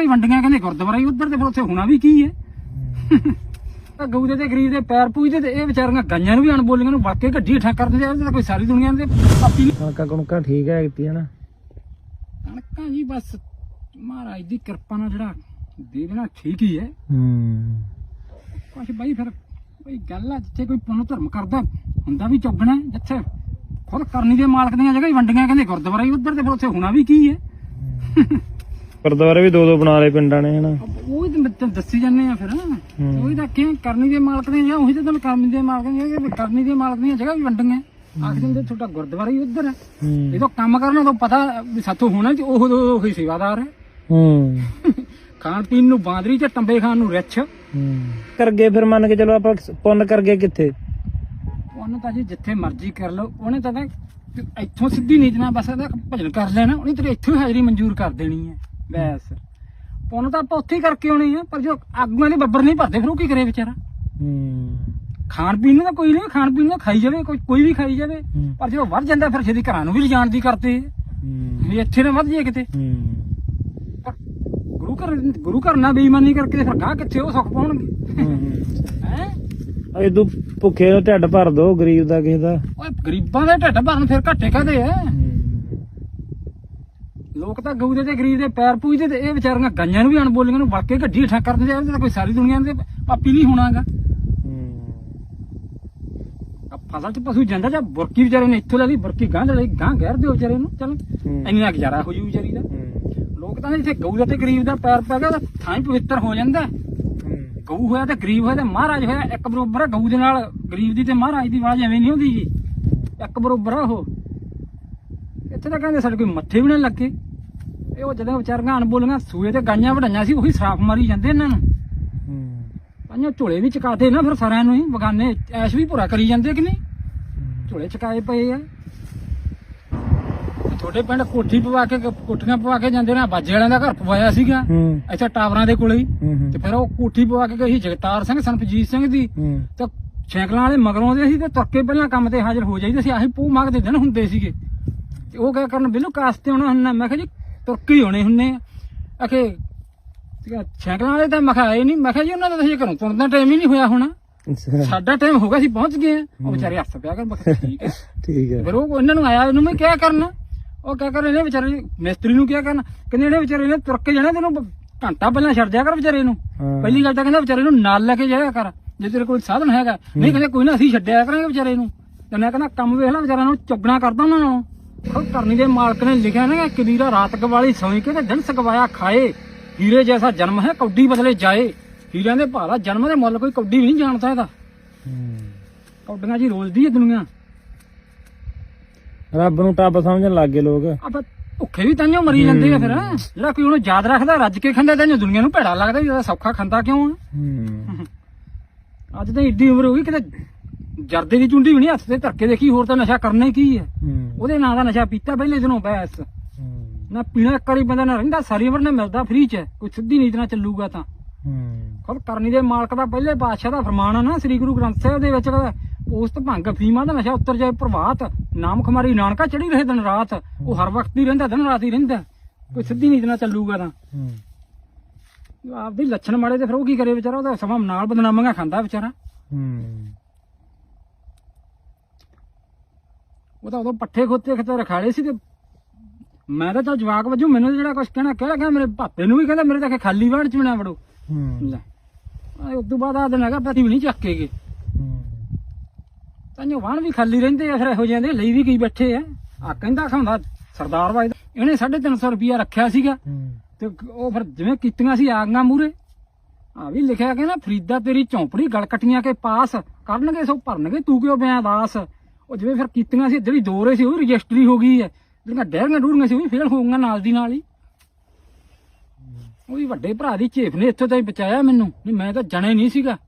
ਹੀ ਵੰਡੀਆਂ ਕਹਿੰਦੇ ਗੁਰਦੁਆਰਾ ਹੀ ਉੱਧਰ ਤੇ ਫਿਰ ਉੱਥੇ ਹੋਣਾ ਵੀ ਕੀ ਹੈ? ਤਾਂ ਗਊ ਦੇ ਤੇ ਗਰੀਬ ਦੇ ਪੈਰ ਪੂਜਦੇ ਤੇ ਇਹ ਵਿਚਾਰੀਆਂ ਗਾਈਆਂ ਨੂੰ ਵੀ ਅਣਬੋਲੀਆਂ ਨੂੰ ਵਾਕੇ ਗੱਡੀ ਠਾ ਕਰ ਦਿੰਦੇ ਆ ਇਹ ਤਾਂ ਕੋਈ ਸਾਰੀ ਦੁਨੀਆ ਦੇ ਨਹੀਂ। ਕਣਕਾਂ ਕਣਕਾਂ ਠੀਕ ਹੈ ਕੀਤੀ ਹੈ ਨਾ ਕਣਕਾਂ ਜੀ ਬਸ ਮਹਾਰਾਜ ਦੀ ਕਿਰਪਾ ਨਾਲ ਜਿਹੜਾ ਦੇ ਦੇਣਾ ਠੀਕ ਹੀ ਹੈ। ਹੂੰ। ਕੁਛ ਬਾਈ ਫਿਰ ਬਈ ਗੱਲ ਆ ਜਿੱਥੇ ਕੋਈ ਪੁੰਨ ਧਰਮ ਕਰਦਾ ਹੁੰਦਾ ਵੀ ਚੁੱਗਣਾ ਜਿੱਥੇ ਖੁਦ ਕਰਨੀ ਦੇ ਮਾਲਕ ਦੀਆਂ ਜਗ੍ਹਾ ਹੀ ਵੰਡੀਆਂ ਕਹਿੰਦੇ ਗੁਰਦੁਆਰਾ ਹੀ ਉੱਧਰ ਤੇ ਫਿਰ ਉੱਥੇ ਹੋਣਾ ਵੀ ਕੀ ਹੈ। ਗੁਰਦੁਆਰੇ ਵੀ ਦੋ ਦੋ ਬਣਾ ਲਏ ਪਿੰਡਾਂ ਨੇ ਹਨਾ। ਉਹ ਹੀ ਤਾਂ ਦੱਸੀ ਜਾਂਦੇ ਆ ਫਿਰ। ਉਹੀ ਤਾਂ ਕਿ ਕਰਨੀ ਦੇ ਮਾਲਕ ਦੀਆਂ ਜਾਂ ਉਹੀ ਤਾਂ ਤੁਹਾਨੂੰ ਕਰਨੀ ਦੇ ਮਾਲਕ ਦੀਆਂ ਕਿ ਕਰਨੀ ਦੇ ਮਾਲਕ ਦੀਆਂ ਜਗ੍ਹਾ ਵੀ ਵੰਡੀਆਂ। ਆਖਦੇ ਹੁੰਦੇ ਤੁਹਾਡਾ ਗੁਰਦੁਆਰਾ ਹੀ ਉੱਧਰ ਹੈ। ਜਦੋਂ ਕੰਮ ਕਰਨਾ ਤਾਂ ਪਤਾ ਵੀ ਸਾਥੋਂ ਹੋਣਾ ਕਿ ਉਹ ਉਹ ਹੀ ਸੇਵਾਦਾਰ ਹੈ। ਹੂੰ। ਖਾਣ ਪੀਣ ਨੂੰ ਬਾਂਦਰੀ ਤੇ ਟੰਬੇ ਖਾਣ ਨੂੰ ਰਿੱਛ। ਹੂੰ। ਕਰਗੇ ਫਿਰ ਮੰਨ ਕੇ ਚਲੋ ਆਪਾਂ ਪੁੰਨ ਕਰਗੇ ਕਿੱਥੇ? ਉਹਨੂੰ ਤਾਂ ਜੀ ਜਿੱਥੇ ਮਰਜ਼ੀ ਕਰ ਲਓ। ਉਹਨੇ ਤਾਂ ਨਾ ਇੱਥੋਂ ਸਿੱਧੀ ਨੀਤ ਨਾਲ ਬਸ ਇਹਦਾ ਭਜਨ ਕਰ ਲੈਣਾ। ਉਹਨੇ ਤੇਰੇ ਇੱਥੋਂ ਹਾਜ਼ਰੀ ਮਨਜ਼ੂਰ ਕਰ ਦੇਣੀ ਹੈ। ਬਸ। ਪੁੰਨ ਤਾਂ ਆਪਾਂ ਉੱਥੇ ਹੀ ਕਰਕੇ ਆਉਣੇ ਆ ਪਰ ਜੋ ਆਗੂਆਂ ਦੇ ਬੱਬਰ ਨਹੀਂ ਭਰਦੇ ਫਿਰ ਉਹ ਕੀ ਕਰੇ ਵਿਚਾਰਾ? ਹੂੰ। ਖਾਣ ਪੀਣ ਨੂੰ ਤਾਂ ਕੋਈ ਨਹੀਂ ਖਾਣ ਪੀਣ ਨੂੰ ਖਾਈ ਜਾਵੇ ਕੋਈ ਕੋਈ ਵੀ ਖਾਈ ਜਾਵੇ। ਪਰ ਜਦੋਂ ਵੱਧ ਜਾਂਦਾ ਫਿਰ ਛੇਤੀ ਘਰਾਂ ਨੂੰ ਵੀ ਲਿਜਾਣ ਦੀ ਕਰਦੇ ਵੀ ਇੱਥੇ ਨਾ ਵੱਧ ਜੇ ਕਿਤੇ। ਗੁਰੂ ਘਰ ਗੁਰੂ ਘਰ ਨਾਲ ਬੇਈਮਾਨੀ ਕਰਕੇ ਫਿਰ ਗਾਹ ਕਿੱਥੇ ਉਹ ਸੁੱਖ ਪਾਉਣਗੇ। ਹੈ ਅਏ ਤੂੰ ਭੁੱਖੇ ਦਾ ਢਿੱਡ ਭਰ ਦੋ ਗਰੀਬ ਦਾ ਕਿਸੇ ਦਾ। ਓਏ ਗਰੀਬਾਂ ਦੇ ਢਿੱਡ ਭਰਨ ਫਿਰ ਘੱਟੇ ਕਾਦੇ ਆ? ਲੋਕ ਤਾਂ ਗਊ ਦੇ ਤੇ ਗਰੀਬ ਦੇ ਪੈਰ ਪੂਜਦੇ ਤੇ ਇਹ ਵਿਚਾਰੀਆਂ ਗਾਈਆਂ ਨੂੰ ਵੀ ਅਣਬੋਲੀਆਂ ਨੂੰ ਵਾਕੇ ਗੱਡੀ ਠਾ ਕਰ ਦਿੰਦੇ ਤਾਂ ਕੋਈ ਸਾਰੀ ਦੁਨੀਆ ਦੇ ਪਾਪੀ ਨਹੀਂ ਹੋਣਾਗਾ। ਫਸਲ ਚ ਪਸ਼ੂ ਜਾਂਦਾ ਜਾਂ ਬੁਰਕੀ ਵਿਚਾਰੇ ਨੇ ਇੱਥੋਂ ਲੈ ਲਈ ਬੁਰਕੀ ਗਾਂ ਲੈ ਲਈ ਗਾਂ ਗਹਿਰ ਦਿਓ ਵਿਚਾਰੇ ਨੂੰ ਚਲ। ਇੰਨਾ ਗੁਜ਼ਾਰਾ ਹੋ ਜੂ ਵਿਚਾਰੀ ਦਾ। ਲੋਕ ਤਾਂ ਇੱਥੇ ਗਊ ਦਾ ਤੇ ਗਰੀਬ ਦਾ ਪੈਰ ਪੈ ਗਿਆ ਤਾਂ ਥਾਂ ਹੀ ਪਵਿੱਤਰ ਹੋ ਜਾਂਦਾ। ਗਊ ਹੋਇਆ ਤੇ ਗਰੀਬ ਹੋਇਆ ਤੇ ਮਹਾਰਾਜ ਹੋਇਆ ਇੱਕ ਬਰੋਬਰ ਗਊ ਦੇ ਨਾਲ ਗਰੀਬ ਦੀ ਤੇ ਮਹਾਰਾਜ ਦੀ ਆਵਾਜ਼ ਐਵੇਂ ਨਹੀਂ ਹੁੰਦੀ ਜੀ। ਇੱਕ ਬਰੋਬਰ ਆ ਉਹ। ਇੱਥੇ ਤਾਂ ਕਹਿੰਦੇ ਸਾਡੇ ਕੋਈ ਮੱਥੇ ਵੀ ਨਾ ਲੱਗੇ। ਇਹ ਉਹ ਜਦੋਂ ਵਿਚਾਰੀਆਂ ਅਣਬੋਲੀਆਂ ਸੂਏ ਤੇ ਗਾਈਆਂ ਵਡਾਈਆਂ ਸੀ ਉਹੀ ਸਰਾਫ ਮਾਰੀ ਜਾਂਦੇ ਇਹਨਾਂ ਨੂੰ। ਪੰਜਾਂ ਝੋਲੇ ਵੀ ਚਕਾਤੇ ਨਾ ਫਿਰ ਸਾਰਿਆਂ ਨੂੰ ਹੀ ਬਗਾਨੇ ਐਸ਼ ਵੀ ਪੂਰਾ ਕਰੀ ਜਾਂਦੇ ਕਿ ਨਹੀਂ? ਝੋਲੇ ਚਕਾਏ ਪਏ ਆ। ਤੁਹਾਡੇ ਪਿੰਡ ਕੋਠੀ ਪਵਾ ਕੇ ਕੋਠੀਆਂ ਪਵਾ ਕੇ ਜਾਂਦੇ ਨੇ ਬਾਜੇ ਵਾਲਿਆਂ ਦਾ ਘਰ ਪਵਾਇਆ ਸੀਗਾ ਇੱਥੇ ਟਾਵਰਾਂ ਦੇ ਕੋਲੇ ਹੀ। ਤੇ ਫਿਰ ਉਹ ਕੋਠੀ ਪਵਾ ਕੇ ਗਈ ਜਗਤਾਰ ਸਿੰਘ ਸੰਪਜੀਤ ਸਿੰਘ ਦੀ ਤੇ ਸਾਈਕਲਾਂ ਵਾਲੇ ਮਗਰੋਂ ਦੇ ਸੀ ਤੇ ਤੁਰ ਕੇ ਪਹਿਲਾਂ ਕੰਮ ਤੇ ਹਾਜ਼ਰ ਹੋ ਜਾਈਦੇ ਸੀ ਆਹੀ ਪੂ ਮੰਗਦੇ ਦਿਨ ਹੁੰਦੇ ਸੀਗੇ। ਤੇ ਉਹ ਕਿਆ ਕਰਨ ਬਿਲੂ ਕਾਸਤੇ ਹੋਣਾ ਹੁੰਦਾ ਮੈਂ ਕਿਹਾ ਜੀ ਤੁਰ ਕੇ ਹੀ ਹੋਣੇ ਹੁੰਨੇ ਸੀਗਾ, ਸਾਈਕਲਾਂ ਵਾਲੇ ਤਾਂ ਮੈਂ ਕਿਹਾ ਆਏ ਨਹੀਂ ਮੈਂ ਕਿਹਾ ਜੀ ਉਹਨਾਂ ਦਾ ਤਾਂ ਹਜੇ ਘਰੋਂ ਤੁਰਨ ਦਾ ਟਾਈਮ ਹੀ ਨਹੀਂ ਹੋਇਆ ਹੋਣਾ। ਸਾਡਾ ਟਾਈਮ ਹੋ ਗਿਆ ਸੀ ਪਹੁੰਚ ਗਏ ਆ। ਉਹ ਵਿਚਾਰੇ ਹੱਸ ਪਿਆ ਕਰ ਕਿਹਾ ਠੀਕ ਹੈ ਠੀਕ ਹੈ ਫਿਰ ਉਹ ਇਹਨਾਂ ਨੂੰ ਆਇਆ ਇਹਨੂੰ ਮੈਂ ਕਿਆ ਕਰਨਾ। ਉਹ ਕਿਆ ਕਰ ਇਹਨੇ ਵਿਚਾਰੇ ਮਿਸਤਰੀ ਨੂੰ ਕਿਆ ਕਰਨਾ। ਕਹਿੰਦੇ ਇਹਨੇ ਵਿਚਾਰੇ ਨੇ ਤੁਰ ਕੇ ਜਾਣਾ ਤੈਨੂੰ ਘੰਟਾ ਪਹਿਲਾਂ ਛੱਡ ਦਿਆ ਕਰ ਵਿਚਾਰੇ ਨੂੰ। ਪਹਿਲੀ ਗੱਲ ਤਾਂ ਕਹਿੰਦਾ ਵਿਚਾਰੇ ਨੂੰ ਨਾਲ ਲੈ ਕੇ ਜਾਇਆ ਕਰ ਜੇ ਤੇਰੇ ਕੋਲ ਸਾਧਨ ਹੈਗਾ। ਨਹੀਂ ਕਹਿੰਦੇ ਕੋਈ ਨਾ ਅਸੀਂ ਛੱਡਿਆ ਕਰਾਂਗੇ ਵਿਚਾਰੇ ਨੂੰ। ਤੇ ਮੈਂ ਕਹਿੰਦਾ ਕੰਮ ਵੇਖ ਲੈ ਵਿਚਾਰਿਆਂ ਨੂੰ ਚੁੱਗਣਾ ਕਰਦਾ ਉਹਨਾਂ ਨੂੰ ਉਹ ਕਰਨੀ ਦੇ ਮਾਲਕ ਨੇ ਲਿਖਿਆ ਨਾ ਕਿ ਕਬੀਰਾ ਰਾਤ ਗਵਾਲੀ ਸੌਂ ਕੇ ਤੇ ਦਿਨ ਸਗਵਾਇਆ ਖਾਏ। ਹੀਰੇ ਜੈਸਾ ਜਨਮ ਹੈ ਕੌਡੀ ਬਦਲੇ ਜਾਏ। ਹੀਰਿਆਂ ਦੇ ਭਾਰਾ ਜਨਮ ਦੇ ਮੁੱਲ ਕੋਈ ਕੌਡੀ ਨਹੀਂ ਜਾਣਦਾ ਇਹਦਾ। ਕੌਡੀਆਂ ਜੀ ਰੋਲਦੀ ਹੈ ਦੁਨੀਆ। ਰੱਬ ਨੂੰ ਟੱਬ ਸਮਝਣ ਲੱਗ ਗਏ ਲੋਕ। ਆਪਾਂ ਭੁੱਖੇ ਵੀ ਤਾਂਿਓ ਮਰੀ ਜਾਂਦੇ ਆ ਫਿਰ। ਜਿਹੜਾ ਕੋਈ ਉਹਨੂੰ ਯਾਦ ਰੱਖਦਾ ਰੱਜ ਕੇ ਖਾਂਦਾ ਤਾਂ ਦੁਨੀਆ ਨੂੰ ਭੈੜਾ ਲੱਗਦਾ ਜਿਹੜਾ ਸੌਖਾ ਖਾਂਦਾ ਕਿਉਂ ਆ? ਅੱਜ ਤਾਂ ਏਡੀ ਉਮਰ ਹੋ ਗਈ ਕਿਤੇ ਜਰਦੇ ਦੀ ਚੁੰਡੀ ਵੀ ਨਹੀਂ ਹੱਥ ਤੇ ਧਰ ਕੇ ਦੇਖੀ ਹੋਰ ਤਾਂ ਨਸ਼ਾ ਕਰਨਾ ਹੀ ਕੀ ਹੈ? ਉਹਦੇ ਨਾਂ ਦਾ ਨਸ਼ਾ ਪੀਤਾ ਪਹਿਲੇ ਦਿਨੋਂ ਬੈਸ। ਨਾ ਪੀਣਾ ਇੱਕ ਵਾਰੀ ਬੰਦਾ ਨਾ ਰਹਿੰਦਾ ਸਾਰੀ ਉਮਰ ਨਾ ਮਿਲਦਾ ਫ੍ਰੀ ਚ ਕੋਈ ਸਿੱਧੀ ਨੀਤ ਨਾਲ ਚੱਲੂਗਾ ਤਾਂ। ਖੁਦ ਕਰਨੀ ਦੇ ਮਾਲਕ ਦਾ ਪਹਿਲੇ ਬਾਦਸ਼ਾਹ ਦਾ ਫਰਮਾਨ ਆ ਨਾ ਸ੍ਰੀ ਗੁਰੂ ਗ੍ਰੰਥ ਸਾਹਿਬ ਦੇ ਵਿੱਚ ਕਹਿੰਦਾ, ਪੋਸਤ ਭੰਗ ਫੀਮਾ ਦਾ ਨਸ਼ਾ ਉੱਤਰ ਜਾਏ ਪ੍ਰਭਾਤ ਨਾਮ ਖਮਾਰੀ ਨਾਨਕਾ ਚੜੀ ਰਹੇ ਦਿਨ ਰਾਤ ਉਹ ਹਰ ਵਕਤ ਹੀ ਰਹਿੰਦਾ ਦਿਨ ਰਾਤ ਹੀ ਰਹਿੰਦਾ। ਕੋਈ ਸਿੱਧੀ ਨੀਤ ਨਾਲ ਚੱਲੂਗਾ ਤਾਂ। ਆਪਦੀ ਲੱਛਣ ਮਾੜੇ ਤੇ ਫਿਰ ਉਹ ਕੀ ਕਰੇ ਵਿਚਾਰਾ? ਉਹਦਾ ਸਮਾਂ ਨਾਲ ਬਦਨਾਮੀਆਂ ਖਾਂਦਾ ਵਿਚਾਰਾ। ਉਹ ਤਾਂ ਉਦੋਂ ਪੱਠੇ ਖੋਤੇ ਖਤੇ ਰਖਾਲੇ ਸੀ ਤੇ ਮੈਂ ਤਾਂ ਚੱਲ ਜਵਾਕ ਵਜੂ ਮੈਨੂੰ ਜਿਹੜਾ ਕੁਝ ਕਹਿਣਾ ਕਹਿ ਲੱਗਾ ਮੇਰੇ ਭਾਪੇ ਨੂੰ ਵੀ ਕਹਿੰਦਾ ਮੇਰੇ ਤਾਂ ਕਿ ਖਾਲੀ ਵਾੜ ਚ ਨਾ ਵੜੋ। ਲੈ। ਉਸ ਤੋਂ ਬਾਅਦ ਆ ਦਿਨ ਹੈਗਾ ਪਤੀ ਵੀ ਨਹੀਂ ਚੱਕੇਗੇ। ਤਾਂ ਵਾਹਣ ਵੀ ਖਾਲੀ ਰਹਿੰਦੇ ਆ ਫਿਰ ਇਹੋ ਜਿਹੇ ਦੇ ਲਈ ਵੀ ਕੀ ਬੈਠੇ ਆ। ਆ ਕਹਿੰਦਾ ਖਾਂਦਾ ਸਰਦਾਰ ਬਾਈ ਇਹਨੇ 350 ਰੁਪਿਆ ਰੱਖਿਆ ਸੀਗਾ। ਤੇ ਉਹ ਫਿਰ ਜਿਵੇਂ ਕੀਤੀਆਂ ਸੀ ਆਗੀਆਂ ਮੂਰੇ ਆ ਵੀ ਲਿਖਿਆ ਕਿ ਨਾ ਫਰੀਦਾ ਤੇਰੀ ਝੌਂਪੜੀ ਗਲ ਕਟੀਆਂ ਕੇ ਪਾਸ ਕਰਨਗੇ ਸੋ ਭਰਨਗੇ ਤੂੰ ਕਿਉਂ ਬਿਆਂ ਦਾਸ? ਉਹ ਜਿਵੇਂ ਫਿਰ ਕੀਤੀਆਂ ਸੀ ਜਿਹੜੀ ਦੋ ਰੇ ਸੀ ਉਹ ਰਜਿਸਟਰੀ ਹੋ ਗਈ ਹੈ। ਜਿਹੜੀਆਂ ਡਹਿਰੀਆਂ ਡੂਰੀਆਂ ਸੀ ਉਹ ਵੀ ਫੇਲ ਹੋ ਗਈਆਂ ਨਾਲ ਦੀ ਨਾਲ ਹੀ। ਉਹ ਵੀ ਵੱਡੇ ਭਰਾ ਦੀ ਝੇਫ ਨੇ ਇੱਥੋਂ ਤਾਈਂ ਬਚਾਇਆ ਮੈਨੂੰ। ਨਹੀਂ ਮੈਂ ਤਾਂ ਜਣੇ ਨਹੀਂ ਸੀਗਾ।